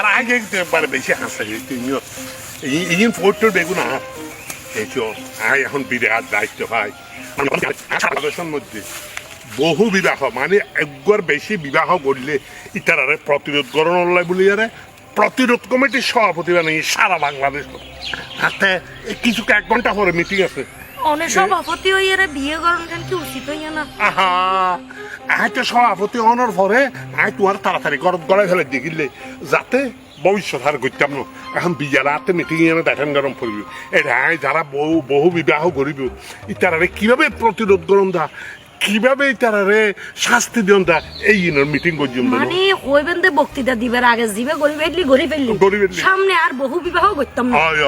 আর আগে একবারে বেশি হাসে তুমিও ইন ফোরটোর বেগুন আর এইছো আই এখন বিরাট দায়িত্ব ভাই মধ্যে বহু বিবাহ মানে একবার বেশি বিবাহ করলে ইতারারে প্রতিরোধ করানোর লাই বলি আরে প্রতিরোধ কমিটির সভাপতি মানে সারা বাংলাদেশ হাতে কিছু এক ঘণ্টা পরে মিটিং আছে অনেক সভাপতি হইয়ারে বিয়ে করুন কেন? কি উচিত হইয়া না আহা আইতে সভাপতি হওয়ার পরে। আই তোমার তাড়াতাড়ি গরম গড়াই ফেলে দেখিলে যাতে ভবিষ্যৎ আর করতাম না। এখন বিয়ার হাতে মিটিং এনে দেখেন গরম পড়ব। এটা আই যারা বহু বহু বিবাহ করিব ইতারারে কীভাবে প্রতিরোধ করুন দা? কীভাবে ইতারারে শাস্তি দিন দা? এই ইনের মিটিং করছিলাম মানে হইবেন দে বক্তৃতা দিবার আগে জিবে গড়ি ফেললি। গড়ি ফেললি। সামনে আর বহু বিবাহ করতাম না। আয়।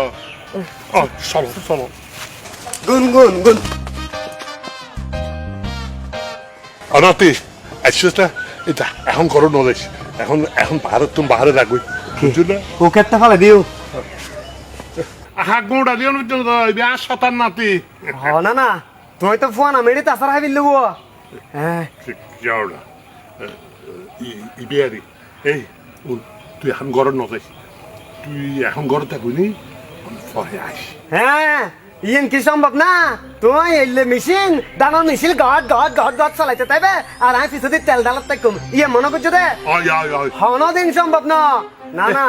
আয় চলো চলো। গুন গুন গুন। অনাতি আসছিসটা এটা এখন করো নলেজ এখন এখন ভারত তুমি বাহারে রাখবি বুঝছ না ওকে একটা ফালে দিও। আহা গোড়া দিও না বিয়া শতান নাতি হ না না। তুই তো ফোন আমি তাছাড়া হাবি লব হ্যাঁ যাও না। ইবিয়ারি এই তুই এখন ঘর নজাইস তুই এখন ঘর থাকবি পরে আস হ্যাঁ ইয়েন কি সম্ভব? না তুই এলে মেশিন দানা মেশিন গট গট গট গট চালাইতে তাইবে? আর আমি পিছনে তেল ডালাত তাই কম ইয়ে মনে করছ দে হন দিন সম্ভব না। না না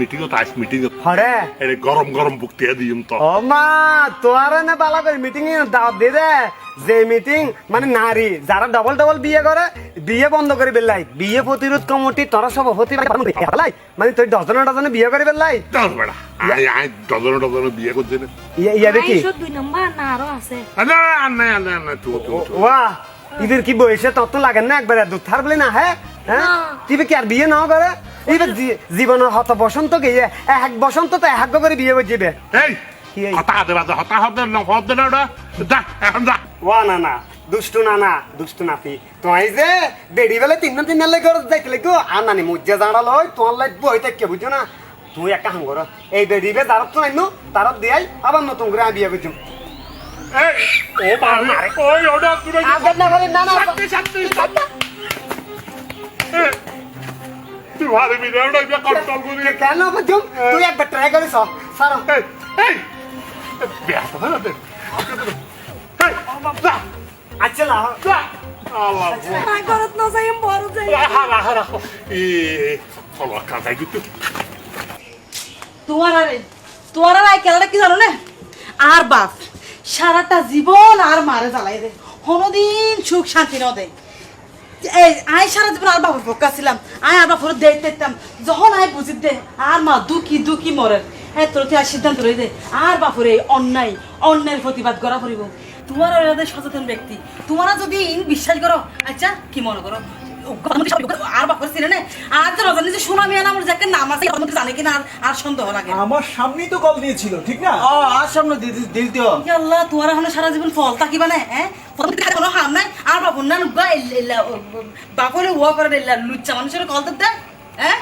মিটিং তো আস মিটিং হরে। এর গরম গরম বুকতে দিম তো। ও মা তোর না বালা করে মিটিং এ দাওয়াত দে দে। যে মিটিং মানে নারী যারা ডবল ডবল বিয়ে করে বিয়ে বন্ধ করে বেলাই বিয়ে প্রতিরোধ কমিটি তোরা সভাপতি বেলাই মানে তুই ডজনে ডজনে বিয়ে করে বেলাই চল বেড়া আয় আয় ডজন ডজন বিয়ে করছে না? ইয়া দেখি। দুই নম্বর না আরও আছে আরে আন্না আন্না আন্না তুই তুই ওয়া ইদের কি বয়সে তত লাগে না একবারে দুধ থার বলে না হ্যাঁ হ্যাঁ না। তুই কি আর বিয়ে নাও করে এবার জী- জীবনের হত এক বসন্ত তো এক করে বিয়ে করে যাবে এই? হতা দে বাজে হতা হতে না হতে না ওটা। যা এখন যা। ওয়া না না দুষ্টু না না দুষ্টু নাতি তুই যে বেড়ি বেলে তিন তিন নালে ঘর যাইতে লাগো আর নানি মুজ্জে লই তোমার লাইট বই বুঝছ না? তুই একটা হাম কর এই বেড়ি বে তারত তো নাইনো দিয়াই আবার নতুন করে বিয়ে করছি এই ও মারে ওই ওটা না না না তুই কন্ট্রোল করি কেন বুঝুম তুই একবার ট্রাই করিস সারা এই এই। বিয়ে তো না দে আচ্ছা না আল্লাহ করত বড় যাই। এ কাজাই কিন্তু তোমার আরে তোমার আর আই কি জানো না? আর বাপ সারাটা জীবন আর মারে জ্বালাই দে। কোনোদিন সুখ শান্তি ন দেয় এই আই সারা জীবন আর বাবা ভোকা ছিলাম। আই আর বাবা দেখতে দিতাম যখন আই বুঝি দে, আর মা দুঃখী দুঃখী মরে হ্যাঁ তোর আর সিদ্ধান্ত রয়ে দে। আর বাপরে, অন্যায়, অন্যায়ের প্রতিবাদ করা করিব। তোমার সচেতন ব্যক্তি। তোমারা যদি বিশ্বাস করো আচ্ছা কি মনে করো? আর বাপর ছিল আর তো রজনী যে সোনা মিয়া নামের যাকে নাম আছে ওর জানে কিনা আর আর সন্দেহ লাগে। আমার সামনেই তো কল দিয়েছিল ঠিক না? ও আর সামনে দিল তো আল্লাহ তোমার এখন সারা জীবন ফল থাকিবা না হ্যাঁ? থেকে কোনো হাম নাই। আর বাবুর না নুবা বাপরে উয়া করে লুচ্চা মানুষের কল দিতে হ্যাঁ?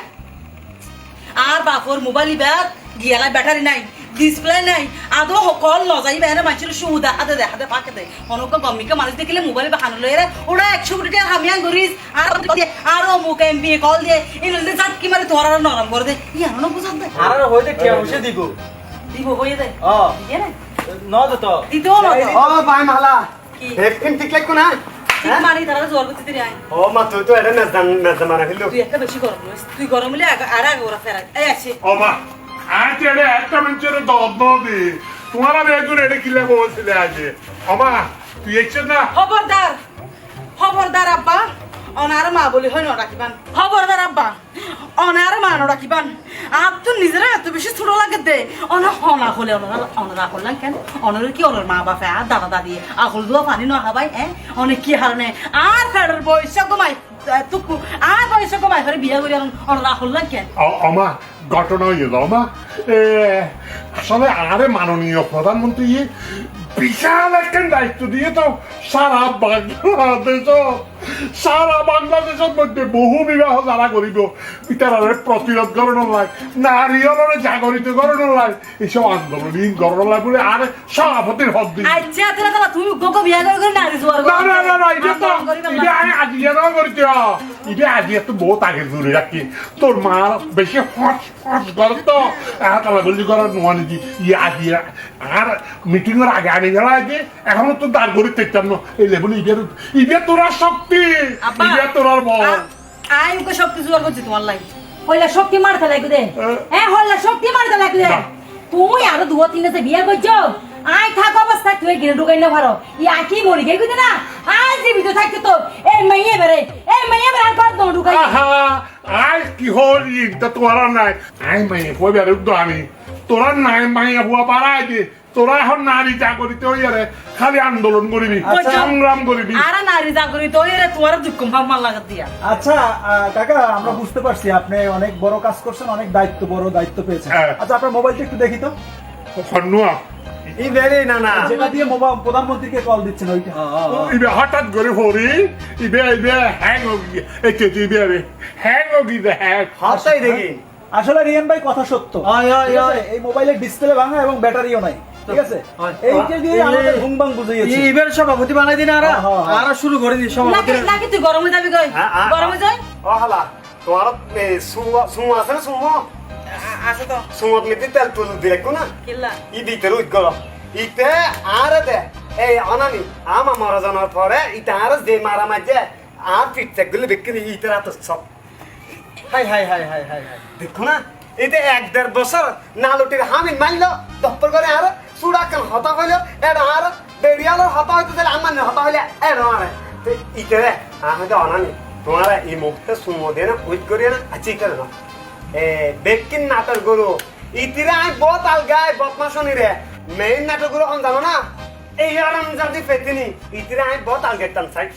আর বাপর মোবাইল ব্যাগ গিয়ালা ব্যাটারি নাই। ডিসপ্লে নাই। আদৌ সকল লজাই বেড়ে মানুষের সুবিধা হাতে দে হাতে পাকে দে। অনেক গমিকে মানুষ দেখিলে মোবাইল বাহানো লয়ে রে ওরা একশো কোটি টাকা হামিয়ান করিস আর আর অমুক এমপি কল দিয়ে। এই জাত কি মারে তোর আর নরম করে দে। বুঝাত দে। আর হইতে টিয়া বসে দিব। দিব দে ও দিয়ে না? ন তো দিতেও না ও ভাই মালা। ঠিক না? মারি তারা জোর করতে দিলে ও মা তুই তো এটা মেজান মেজান মারা ফেলল তুই একটা বেশি গরম তুই গরম হলে আগে আর আগে ওরা ফেরাই এই আছে ও মা। আজ এড়ে একটা মানুষের দদ দি। তোমার আমি একজন এড়ে কিলে বলছিলে আজ আমা তুই এসছে না? খবরদার খবরদার আব্বা। অনার মা বলি হয় না রাখিবান খবরদার আব্বা, অনার মা না রাখিবান আর তো নিজেরা এত বেশি ছোট লাগে দে। অনা হনা হলে অনারা অনারা করলাম কেন? অনার কি অনার মা বাপে? আর দাদা দাদি আহল দুয়া পানি না হাবাই হ্যাঁ অনেক কি হারনে? আর ফেরার বয়স কমাই তুকু আর বয়স কমাই ফেরে বিয়া করি অনারা হল্লাম কেন? আমা ঘটনা হয়ে গেল মা এ, আসলে আরে মাননীয় প্রধানমন্ত্রী বিশাল একটা দায়িত্ব দিয়ে তো সারা বাংলাদেশ সারা বাংলাদেশের মধ্যে বহু বিবাহ যারা করিব তারা প্রতিরোধ করানো লাই নারীহরে জাগরিত করানো লাই এইসব আন্দোলন করানো লাই বলে আর সভাপতির হক দিই আচ্ছা তাহলে তাহলে তুমি গোগো বিয়া করে করে নারী জোয়ার না না না না এটা তো এটা আমি আজি জানা করতে এটা আজি তো বহুত আগে জুড়ে রাখি। তোর মা বেশি হস হস করে তো। তাহলে বলছি করার নোয়ানি আজি আর মিটিং এর আগে আগে গেলা যে এখনও তো দাঁড় করে দেখতাম না। এই লেবুল ইবের ইবে তোরা শক্তি ইবে তোরার বল। আই ওকে সব কিছু করছি তোমার লাই হইলা শক্তি মারতে লাগবে দে। হ্যাঁ। হইলা শক্তি মারতে লাগবে। তুই আরও দু তিন আছে বিয়া করছ আই থাক অবস্থা তুই গিরে ঢুকাই না পারো ই আকি মরি গে কইতে না আই জীবিত থাকতে তো এই মাইয়ে বেরে এই মাইয়ে বেরে আর কত ঢুকাই? আহা আই কি হল ইটা তোরা নাই। আই মাইয়ে কই বেরে আমি? তোরা নাই মাইয়ে বুয়া পারাই দে। তোরা এখন নারী চাকরিতে হইয়া রে খালি আন্দোলন করবি সংগ্রাম করবি। আর নারী চাকরি তো এরে তোমার দুঃখ ভাব মাল লাগা দিয়া। আচ্ছা কাকা আমরা বুঝতে পারছি আপনি অনেক বড় কাজ করছেন অনেক দায়িত্ব বড় দায়িত্ব পেয়েছেন। হ্যাঁ। আচ্ছা আপনার মোবাইলটা একটু দেখি তো। খন্নুয়া ই বেরি নানা যেটা দিয়ে মোবাইল প্রধানমন্ত্রীকে কল দিচ্ছেন ওইটা। ইবে হঠাৎ করে হরি ইবে ইবে হ্যাং হোগি একে ইবে রে হ্যাং হোগি দে হ্যাং। হতাই দেখি। আসলে রিয়ান ভাই কথা সত্য। এই মোবাইলের ডিসপ্লে ভাঙা এবং ব্যাটারিও নাই ঠিক আছে। এইটা দিয়ে আমাদের ঘুম ভাঙ বুঝিয়েছে এবার সভাপতি বানাই দিন আর। আর শুরু করে দিন সভাপতি। নাকি নাকি তুই গরমে যাবি কই? গরমে যাই? ও হালা তোমার সুমো সুমো আছে না সুমো? আছে তো। সুমো তেল দিলে ই ইতে আর দে এই অনানি আমা মরা জানার পরে ইতে আর যে মারা মাঝে আর পিঠতে গুলো বিক্রি ইতে রাত সব। হাই হাই হাই হাই হাই হাই। দেখো না এতে এক দেড় বছর নালুটির হামিন মারলো দপ্তর করে আর কেন হতা হইল এর আর বেরিয়ালোর হতা হইতো তাহলে আমার হতা হইলে এর আর। ইতে রে আমি তো অনানি। তোমার এই মুহূর্তে সুমো দিয়ে না উইট করিয়ে না আচ্ছা ইতে না এ বেকিন নাটক গরু। ইতিরে আমি বহুত আলগায় বদমাশনি রে। মেইন নাটক গরু এখন জানো না? এই আরাম জাতি ফেতিনি। ইতিরে আমি বহুত আলগেতাম এই,